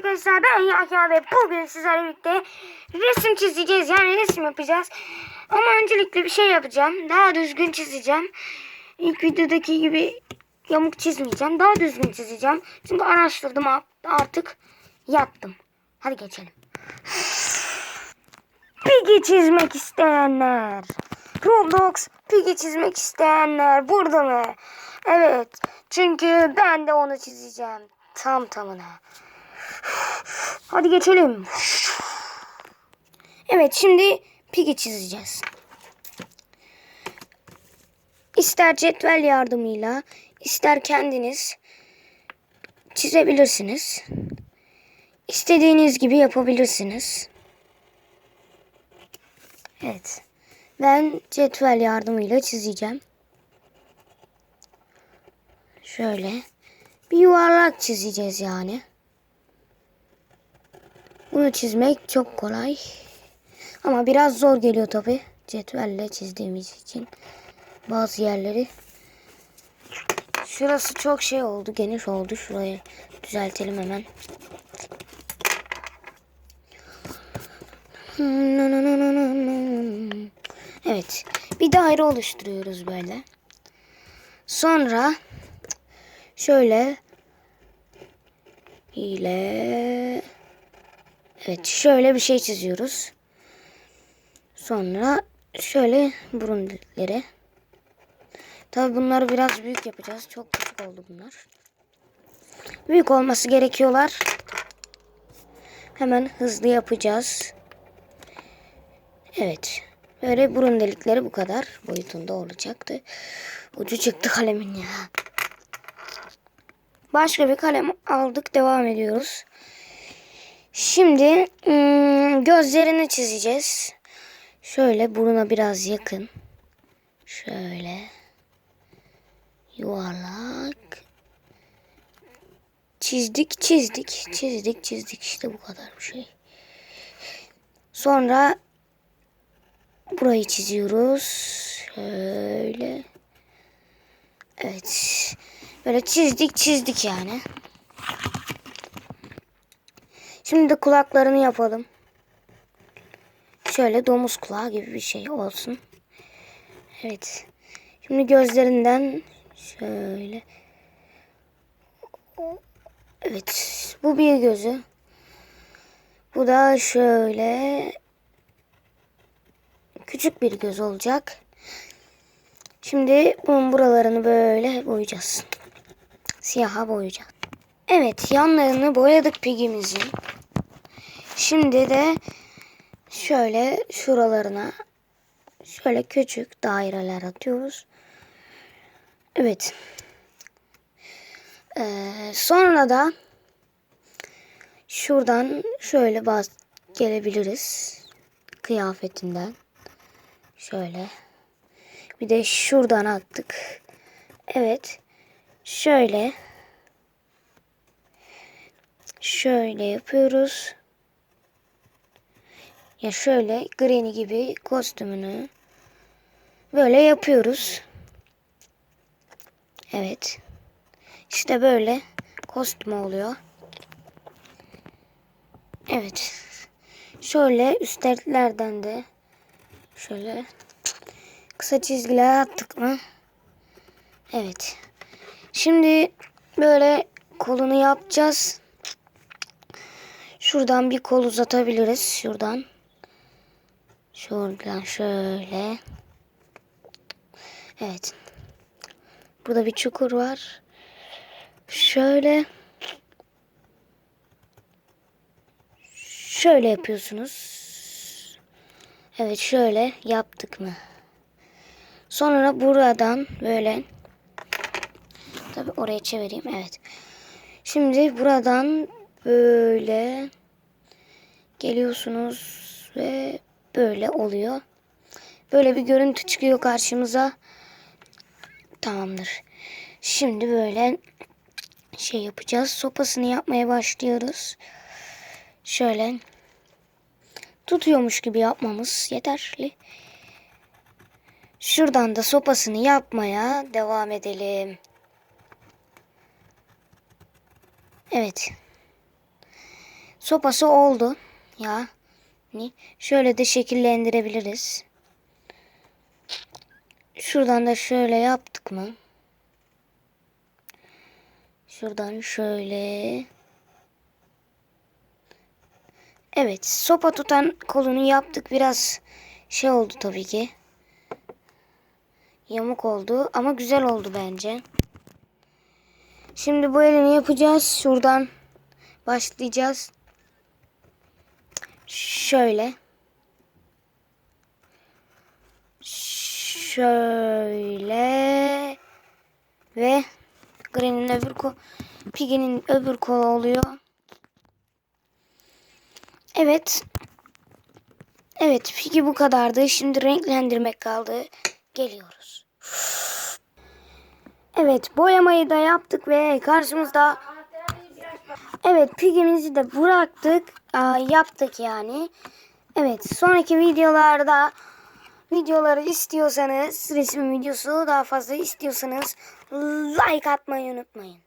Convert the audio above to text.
arkadaşlar ben Yahya ve bugün sizlerle birlikte resim çizeceğiz yani resim yapacağız. Ama öncelikle bir şey yapacağım. Daha düzgün çizeceğim. İlk videodaki gibi yamuk çizmeyeceğim. Daha düzgün çizeceğim. Çünkü araştırdım artık yaptım. Hadi geçelim. Piggy çizmek isteyenler. Roblox Piggy çizmek isteyenler burada mı? Evet. Çünkü ben de onu çizeceğim. Tam tamına. Hadi geçelim. Evet şimdi Piggy çizeceğiz. İster cetvel yardımıyla ister kendiniz çizebilirsiniz. İstediğiniz gibi yapabilirsiniz. Evet. Ben cetvel yardımıyla çizeceğim. Şöyle bir yuvarlak çizeceğiz yani. Bunu çizmek çok kolay. Ama biraz zor geliyor tabi. Cetvelle çizdiğimiz için. Bazı yerleri. Şurası çok şey oldu. Geniş oldu. Şurayı düzeltelim hemen. Evet. Bir daire oluşturuyoruz böyle. Sonra şöyle ile evet şöyle bir şey çiziyoruz. Sonra şöyle burun delikleri. Tabi bunları biraz büyük yapacağız. Çok küçük oldu bunlar. Büyük olması gerekiyorlar. Hemen hızlı yapacağız. Evet. Böyle burun delikleri bu kadar boyutunda olacaktı. Ucu çıktı kalemin ya. Başka bir kalem aldık. Devam ediyoruz. Şimdi ım, gözlerini çizeceğiz. Şöyle buruna biraz yakın. Şöyle. Yuvarlak. Çizdik, çizdik, çizdik, çizdik. İşte bu kadar bir şey. Sonra burayı çiziyoruz. Şöyle. Evet. Böyle çizdik, çizdik yani. Şimdi kulaklarını yapalım. Şöyle domuz kulağı gibi bir şey olsun. Evet. Şimdi gözlerinden şöyle. Evet. Bu bir gözü. Bu da şöyle küçük bir göz olacak. Şimdi bunun buralarını böyle boyayacağız. Siyaha boyayacağız. Evet yanlarını boyadık pigimizin. Şimdi de şöyle şuralarına şöyle küçük daireler atıyoruz. Evet. Ee, sonra da şuradan şöyle bas gelebiliriz. Kıyafetinden. Şöyle. Bir de şuradan attık. Evet. Şöyle. Şöyle yapıyoruz. Ya şöyle Granny gibi kostümünü böyle yapıyoruz. Evet. İşte böyle kostüm oluyor. Evet. Şöyle üstlerden de şöyle kısa çizgiler attık mı? Evet. Şimdi böyle kolunu yapacağız. Şuradan bir kol uzatabiliriz. Şuradan. Şuradan şöyle. Evet. Burada bir çukur var. Şöyle. Şöyle yapıyorsunuz. Evet şöyle yaptık mı? Sonra buradan böyle. Tabi oraya çevireyim. Evet. Şimdi buradan böyle geliyorsunuz ve böyle oluyor. Böyle bir görüntü çıkıyor karşımıza. Tamamdır. Şimdi böyle şey yapacağız. Sopasını yapmaya başlıyoruz. Şöyle tutuyormuş gibi yapmamız yeterli. Şuradan da sopasını yapmaya devam edelim. Evet. sopası oldu. Ya. Ni- Şöyle de şekillendirebiliriz. Şuradan da şöyle yaptık mı? Şuradan şöyle. Evet, sopa tutan kolunu yaptık. Biraz şey oldu tabii ki. Yamuk oldu ama güzel oldu bence. Şimdi bu elini yapacağız. Şuradan başlayacağız. Şöyle. Şöyle. Ve Granny'nin öbür kol, Piggy'nin öbür kolu oluyor. Evet. Evet Piggy bu kadardı. Şimdi renklendirmek kaldı. Geliyoruz. Evet boyamayı da yaptık ve karşımızda Evet pigimizi de bıraktık. Aa, yaptık yani. Evet sonraki videolarda videoları istiyorsanız resim videosu daha fazla istiyorsanız like atmayı unutmayın.